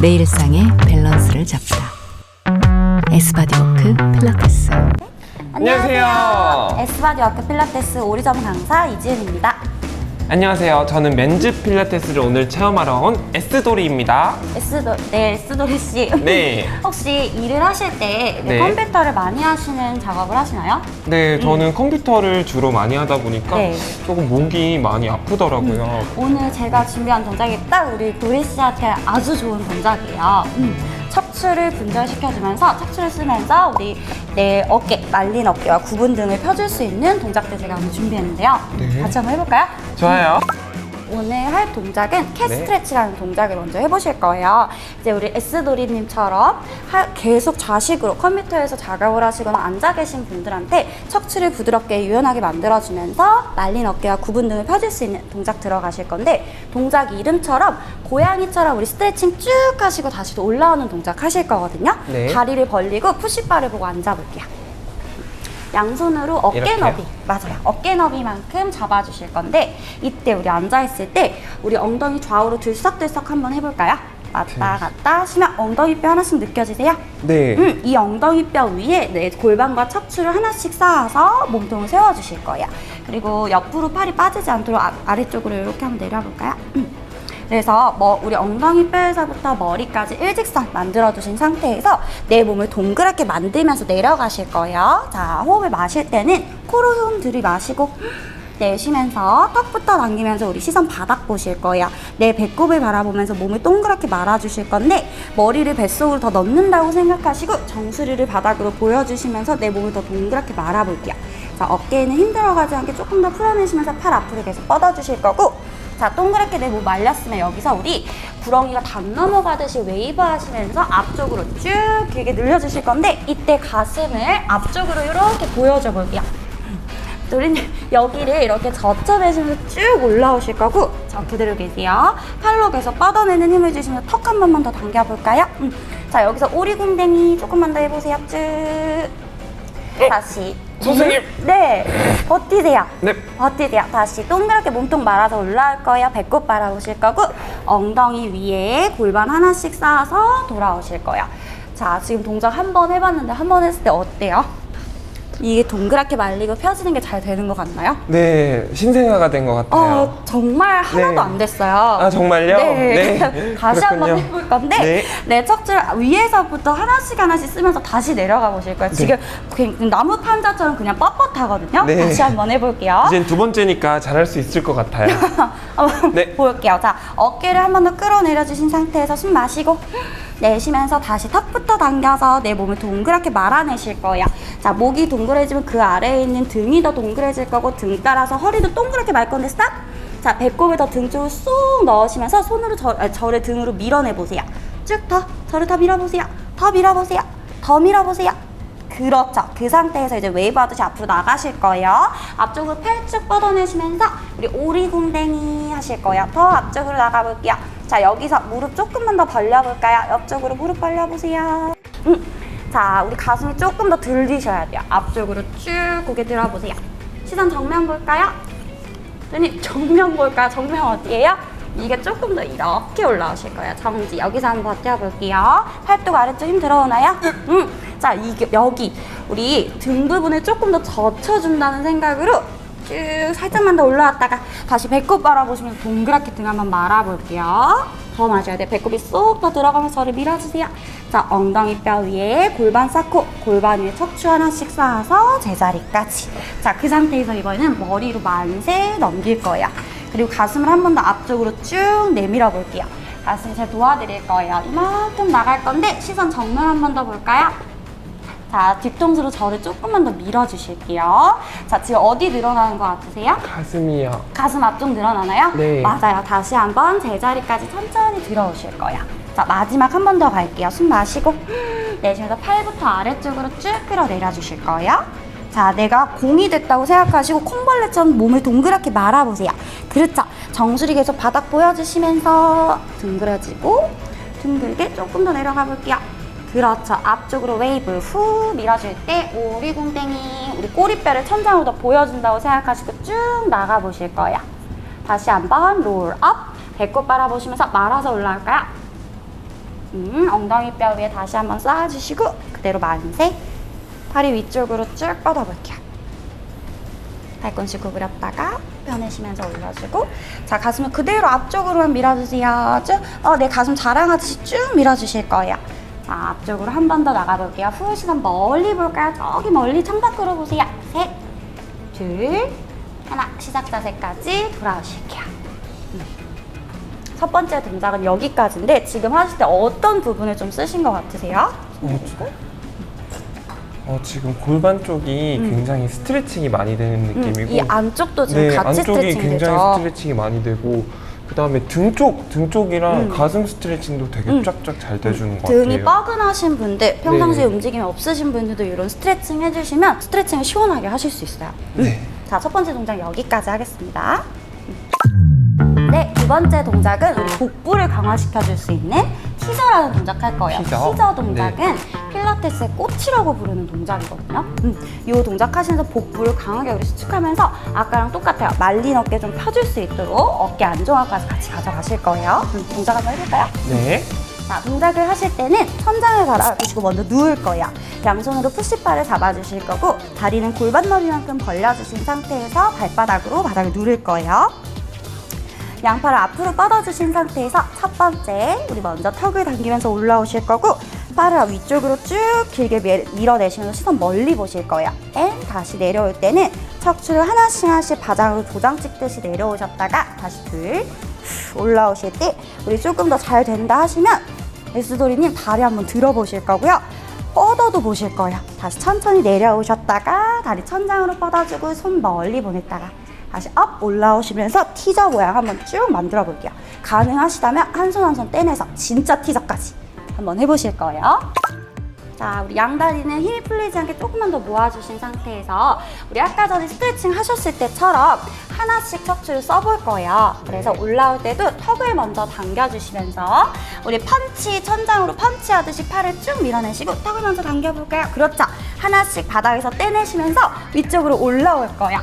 내 일상의 밸런스를 잡다. 에스바디워크 필라테스. 안녕하세요. 에스바디 와크 필라테스 오리점 강사 이지은입니다. 안녕하세요. 저는 맨즈 필라테스를 오늘 체험하러 온 에스도리입니다. 에스도 네 에스도리 씨. 네. 혹시 일을 하실 때 네. 컴퓨터를 많이 하시는 작업을 하시나요? 네, 저는 컴퓨터를 주로 많이 하다 보니까 네. 조금 목이 많이 아프더라고요. 오늘 제가 준비한 동작이 딱 우리 도리 씨한테 아주 좋은 동작이에요. 음. 척추를 분절시켜주면서 척추를 쓰면서 우리 내 어깨, 말린 어깨와 구분 등을 펴줄 수 있는 동작들 제가 오늘 준비했는데요. 네. 같이 한번 해볼까요? 좋아요. 오늘 할 동작은 캣 네. 스트레치라는 동작을 먼저 해보실 거예요. 이제 우리 에스도리님처럼 하- 계속 좌식으로 컴퓨터에서 작업을 하시거나 앉아 계신 분들한테 척추를 부드럽게 유연하게 만들어주면서 말린 어깨와 구분 등을 펴줄 수 있는 동작 들어가실 건데 동작 이름처럼 고양이처럼 우리 스트레칭 쭉 하시고 다시 또 올라오는 동작 하실 거거든요. 네. 다리를 벌리고 푸시바를 보고 앉아볼게요. 양손으로 어깨 이렇게요? 너비 맞아요 어깨 너비만큼 잡아주실 건데 이때 우리 앉아 있을 때 우리 엉덩이 좌우로 들썩들썩 한번 해볼까요? 왔다 갔다 하시면 엉덩이 뼈 하나씩 느껴지세요? 네. 음, 이 엉덩이 뼈 위에 내 골반과 척추를 하나씩 쌓아서 몸통을 세워주실 거예요. 그리고 옆으로 팔이 빠지지 않도록 아, 아래쪽으로 이렇게 한번 내려볼까요? 음. 그래서 뭐 우리 엉덩이 뼈에서부터 머리까지 일직선 만들어 두신 상태에서 내 몸을 동그랗게 만들면서 내려가실 거예요. 자, 호흡을 마실 때는 코로 흠 들이마시고 내쉬면서 턱부터 당기면서 우리 시선 바닥 보실 거예요. 내 배꼽을 바라보면서 몸을 동그랗게 말아주실 건데 머리를 뱃속으로 더 넣는다고 생각하시고 정수리를 바닥으로 보여주시면서 내 몸을 더 동그랗게 말아볼게요. 자, 어깨에는 힘들어가지 않게 조금 더 풀어내시면서 팔 앞으로 계속 뻗어주실 거고 자, 동그랗게 내몸 말렸으면 여기서 우리 구렁이가 담 넘어가듯이 웨이브 하시면서 앞쪽으로 쭉 길게 늘려주실 건데 이때 가슴을 앞쪽으로 이렇게 보여줘 볼게요. 도리님 여기를 이렇게 젖혀내시면서 쭉 올라오실 거고 자 그대로 계세요 팔로 계속 뻗어내는 힘을 주시면 턱 한 번만 더 당겨볼까요? 음. 자 여기서 오리궁뎅이 조금만 더 해보세요 쭉 다시 선생님! 네 버티세요 네. 버티세요 다시 동그랗게 몸통 말아서 올라올 거예요 배꼽 바라보실 거고 엉덩이 위에 골반 하나씩 쌓아서 돌아오실 거예요 자 지금 동작 한 번 해봤는데 한 번 했을 때 어때요? 이게 동그랗게 말리고 펴지는 게 잘 되는 것 같나요? 네, 신생아가 된 것 같아요. 어, 정말 하나도 네. 안 됐어요. 아, 정말요? 네. 네. 다시 한번 그렇군요. 해볼 건데, 네. 네. 척추를 위에서부터 하나씩 하나씩 쓰면서 다시 내려가 보실 거예요. 지금 그냥 나무 판자처럼 그냥 뻣뻣하거든요. 네. 다시 한번 해볼게요. 이젠 두 번째니까 잘할 수 있을 것 같아요. 한번 네. 볼게요. 자, 어깨를 한 번 더 끌어내려 주신 상태에서 숨 마시고 내쉬면서 다시 턱부터 당겨서 내 몸을 동그랗게 말아내실 거예요. 자, 목이 동그래지면 그 아래에 있는 등이 더 동그래질 거고 등 따라서 허리도 동그랗게 말 건데 스탑. 자, 배꼽을 더 등 쪽으로 쏙 넣으시면서 손으로 저, 아니, 저를 등으로 밀어내 보세요. 쭉 더, 저를 더 밀어보세요. 더 밀어보세요. 더 밀어보세요. 그렇죠. 그 상태에서 이제 웨이브 하듯이 앞으로 나가실 거예요. 앞쪽으로 팔 쭉 뻗어내시면서 우리 오리궁뎅이 하실 거예요. 더 앞쪽으로 나가볼게요. 자, 여기서 무릎 조금만 더 벌려볼까요? 옆쪽으로 무릎 벌려보세요. 음. 자, 우리 가슴이 조금 더 들리셔야 돼요. 앞쪽으로 쭉 고개 들어보세요. 시선 정면 볼까요? 선생님, 정면 볼까요? 정면 어디예요? 이게 조금 더 이렇게 올라오실 거예요. 정지. 여기서 한번 버텨볼게요. 팔뚝 아래쪽 힘 들어오나요? 음. 자, 이게 여기 우리 등 부분을 조금 더 젖혀준다는 생각으로 쭉 살짝만 더 올라왔다가 다시 배꼽 바라보시면서 동그랗게 등 한번 말아볼게요. 더 마셔야 돼요. 배꼽이 쏙 더 들어가면서 저를 밀어주세요. 자, 엉덩이 뼈 위에 골반 쌓고 골반 위에 척추 하나씩 쌓아서 제자리까지. 자, 그 상태에서 이번에는 머리로 만세 넘길 거예요. 그리고 가슴을 한 번 더 앞쪽으로 쭉 내밀어 볼게요. 가슴 제가 도와드릴 거예요. 이만큼 나갈 건데 시선 정면 한 번 더 볼까요? 자, 뒤통수로 저를 조금만 더 밀어주실게요. 자, 지금 어디 늘어나는 것 같으세요? 가슴이요. 가슴 앞쪽 늘어나나요? 네. 맞아요. 다시 한번 제자리까지 천천히 들어오실 거예요. 자, 마지막 한 번 더 갈게요. 숨 마시고 내쉬면서 팔부터 아래쪽으로 쭉 끌어내려 주실 거예요. 자, 내가 공이 됐다고 생각하시고 콩벌레처럼 몸을 동그랗게 말아보세요. 그렇죠. 정수리 계속 바닥 보여주시면서 둥그러지고 둥글게 조금 더 내려가 볼게요. 그렇죠. 앞쪽으로 웨이브 후 밀어줄 때 오리 궁뎅이 우리 꼬리뼈를 천장으로 더 보여준다고 생각하시고 쭉 나가 보실 거예요. 다시 한번 롤 업. 배꼽 바라보시면서 말아서 올라올까요? 음, 엉덩이 뼈 위에 다시 한번 쌓아주시고 그대로 만세. 다리 위쪽으로 쭉 뻗어볼게요. 팔꿈치 구부렸다가 펴내시면서 올려주고 자 가슴을 그대로 앞쪽으로만 밀어주세요. 쭉. 어, 내 가슴 자랑하듯이 쭉 밀어주실 거예요. 자 앞쪽으로 한 번 더 나가볼게요. 후 시선 멀리 볼까요? 저기 멀리 창밖으로 보세요. 셋, 둘, 하나. 시작 자세까지 돌아오실게요. 음. 첫 번째 동작은 여기까지인데 지금 하실 때 어떤 부분을 좀 쓰신 것 같으세요? 어, 어, 지금 골반 쪽이 굉장히 스트레칭이 많이 되는 느낌이고 음, 이 안쪽도 지금 네, 같이 안쪽이 스트레칭이 굉장히 되죠. 스트레칭이 많이 되고 그 다음에 등 쪽, 등 쪽이랑 음. 가슴 스트레칭도 되게 음. 쫙쫙 잘 돼주는 것 등이 같아요. 뻐근하신 분들, 평상시에 네. 움직임이 없으신 분들도 이런 스트레칭 해주시면 스트레칭을 시원하게 하실 수 있어요. 네. 자, 첫 번째 동작 여기까지 하겠습니다. 네, 두 번째 동작은 우리 복부를 강화시켜 줄 수 있는 티저라는 동작 할 거예요. 티저? 티저 동작은 필라테스의 꽃이라고 부르는 동작이거든요. 음, 이 동작 하시면서 복부를 강하게 우리 수축하면서 아까랑 똑같아요. 말린 어깨 좀 펴줄 수 있도록 어깨 안정화까지 같이 가져가실 거예요. 음, 동작 한번 해볼까요? 네. 자, 동작을 하실 때는 천장을 바라보시고 먼저 누울 거예요. 양손으로 푸시바를 잡아주실 거고 다리는 골반 너비만큼 벌려주신 상태에서 발바닥으로 바닥을 누를 거예요. 양팔을 앞으로 뻗어주신 상태에서 첫 번째 우리 먼저 턱을 당기면서 올라오실 거고 팔을 위쪽으로 쭉 길게 밀- 밀어내시면서 시선 멀리 보실 거예요. 앤 다시 내려올 때는 척추를 하나씩 하나씩 바닥으로 도장 찍듯이 내려오셨다가 다시 둘 후, 올라오실 때 우리 조금 더 잘 된다 하시면 에스도리님 다리 한번 들어보실 거고요. 뻗어도 보실 거예요. 다시 천천히 내려오셨다가 다리 천장으로 뻗어주고 손 멀리 보냈다가 다시 업 올라오시면서 티저 모양 한번 쭉 만들어 볼게요. 가능하시다면 한 손 한 손 떼내서 진짜 티저까지 한번 해보실 거예요. 자, 우리 양다리는 힘이 풀리지 않게 조금만 더 모아주신 상태에서 우리 아까 전에 스트레칭 하셨을 때처럼 하나씩 척추를 써볼 거예요. 그래서 올라올 때도 턱을 먼저 당겨주시면서 우리 펀치, 천장으로 펀치하듯이 팔을 쭉 밀어내시고 턱을 먼저 당겨볼까요? 그렇죠. 하나씩 바닥에서 떼내시면서 위쪽으로 올라올 거예요.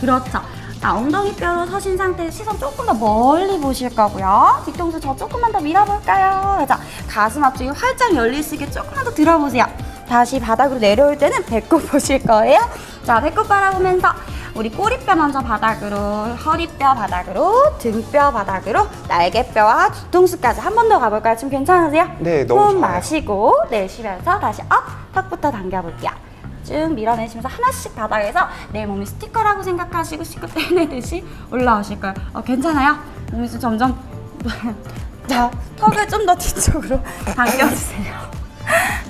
그렇죠. 자, 엉덩이 뼈로 서신 상태에서 시선 조금 더 멀리 보실 거고요. 뒤통수 저 조금만 더 밀어볼까요? 자, 가슴 앞쪽이 활짝 열릴 수 있게 조금만 더 들어보세요. 다시 바닥으로 내려올 때는 배꼽 보실 거예요. 자, 배꼽 바라보면서 우리 꼬리뼈 먼저 바닥으로, 허리뼈 바닥으로, 등뼈 바닥으로, 날개뼈와 뒤통수까지 한 번 더 가볼까요? 지금 괜찮으세요? 네, 너무 좋아요. 마시고 내쉬면서 다시 업! 턱부터 당겨볼게요. 쭉 밀어내시면서 하나씩 바닥에서 내 몸이 스티커라고 생각하시고 스티커 떼내듯이 올라오실 거예요. 어, 괜찮아요? 몸이 좀 점점 자 턱을 좀 더 뒤쪽으로 당겨주세요.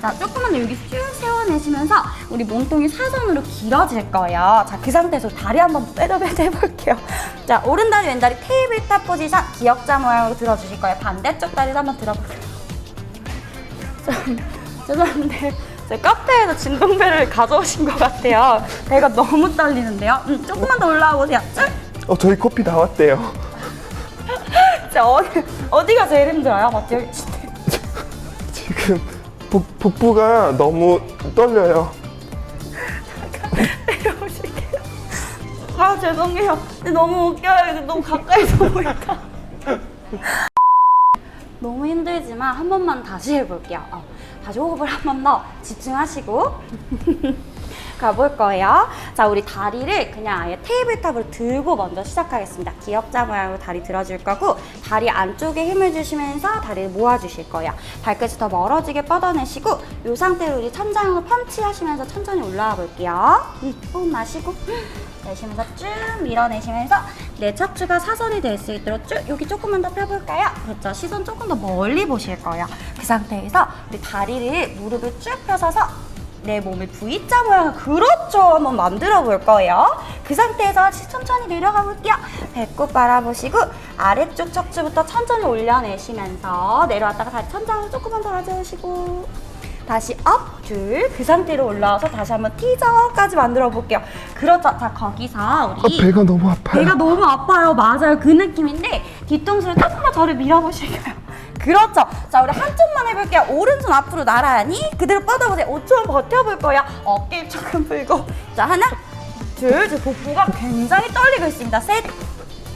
자 조금만 더 여기 쭉 세워내시면서 우리 몸통이 사선으로 길어질 거예요. 자 그 상태에서 다리 한번 빼도 빼도 해볼게요. 자 오른 다리 왼 다리 테이블탑 포지션 기역자 모양으로 들어주실 거예요. 반대쪽 다리도 한번 들어보세요. 좀 죄송한데 제 카페에서 진동배를 가져오신 것 같아요. 배가 너무 떨리는데요. 음, 조금만 더 올라와 보세요. 쭉. 어, 저희 커피 나왔대요. 진짜 어디 어디가 제일 힘들어요, 버티 지금 복, 복부가 너무 떨려요. 내려오실게요. 아 죄송해요. 근데 너무 웃겨요. 이거 너무 가까이서 보니까. 너무 힘들지만 한 번만 다시 해볼게요. 어, 다시 호흡을 한 번 더 집중하시고 가볼 거예요. 자, 우리 다리를 그냥 아예 테이블탑으로 들고 먼저 시작하겠습니다. 기역자 모양으로 다리 들어줄 거고 다리 안쪽에 힘을 주시면서 다리를 모아주실 거예요. 발끝이 더 멀어지게 뻗어내시고 이 상태로 우리 천장으로 펀치하시면서 천천히 올라와 볼게요. 음, 호흡 마시고 내쉬면서 쭉 밀어내시면서 내 척추가 사선이 될 수 있도록 쭉 여기 조금만 더 펴볼까요? 그렇죠. 시선 조금 더 멀리 보실 거예요. 그 상태에서 우리 다리를 무릎을 쭉 펴서서 내 몸의 V자 모양을 그렇죠 한번 만들어 볼 거예요. 그 상태에서 천천히 내려가 볼게요. 배꼽 바라보시고 아래쪽 척추부터 천천히 올려내시면서 내려왔다가 다시 천장으로 조금만 더 가져오시고 다시 업, 둘, 그 상태로 올라와서 다시 한번 티저까지 만들어 볼게요. 그렇죠. 자, 거기서 아, 우리 배가 너무 아파요. 배가 너무 아파요. 맞아요. 그 느낌인데 뒤통수를 조금만 저를 밀어보실까요? 그렇죠. 자, 우리 한쪽만 해볼게요. 오른손 앞으로 나란히 그대로 뻗어보세요. 5초만 버텨볼 거예요. 어깨 조금 풀고. 자, 하나, 둘, 제 복부가 굉장히 떨리고 있습니다. 셋,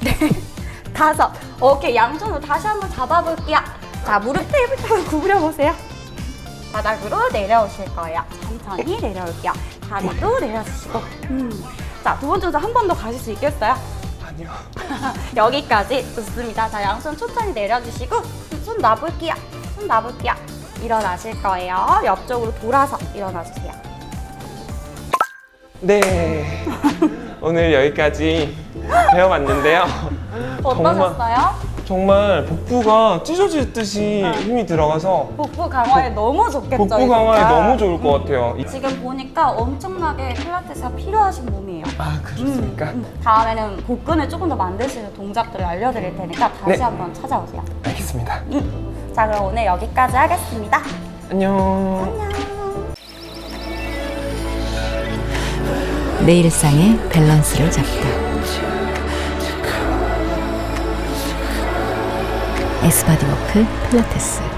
넷, 다섯. 오케이, 양손으로 다시 한번 잡아볼게요. 자, 무릎 테이블탑을 구부려 보세요. 바닥으로 내려오실 거예요. 천천히 내려올게요. 다리도 내려주시고. 음. 자, 두 번째 도한 번 더 가실 수 있겠어요? 아니요. 여기까지 좋습니다. 자, 양손 천천히 내려주시고 손 놔볼게요. 손 놔볼게요. 일어나실 거예요. 옆쪽으로 돌아서 일어나주세요. 네. 오늘 여기까지 배워봤는데요. 어떠셨어요? 정말 복부가 찢어질 듯이 힘이 들어가서 복부 강화에 너무 좋겠죠? 복부 강화에 진짜? 너무 좋을 것 같아요. 이- 지금 보니까 엄청나게 필라테스가 필요하신 몸이에요. 아 그렇습니까? 음, 다음에는 복근을 조금 더 만드시는 동작들을 알려드릴 테니까 다시 네. 한번 찾아오세요. 알겠습니다. 음. 자, 그럼 오늘 여기까지 하겠습니다. 안녕. 안녕. 내 일상의 밸런스를 잡다. 에스바디워크 필라테스